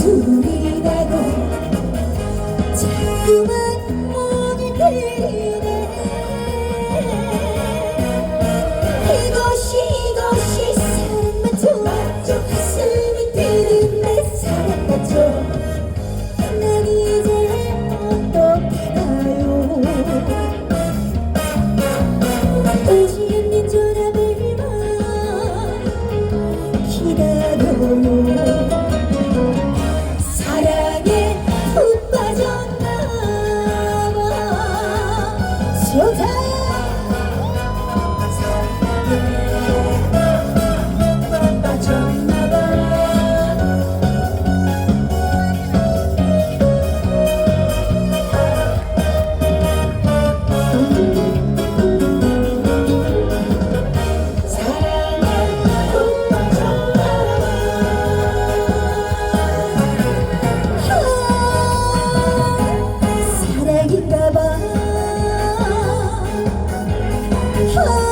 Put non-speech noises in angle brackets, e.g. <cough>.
숨이 나고 자꾸만 목이 들이네. 이것이 이것이 삶의 조합 哼 <laughs>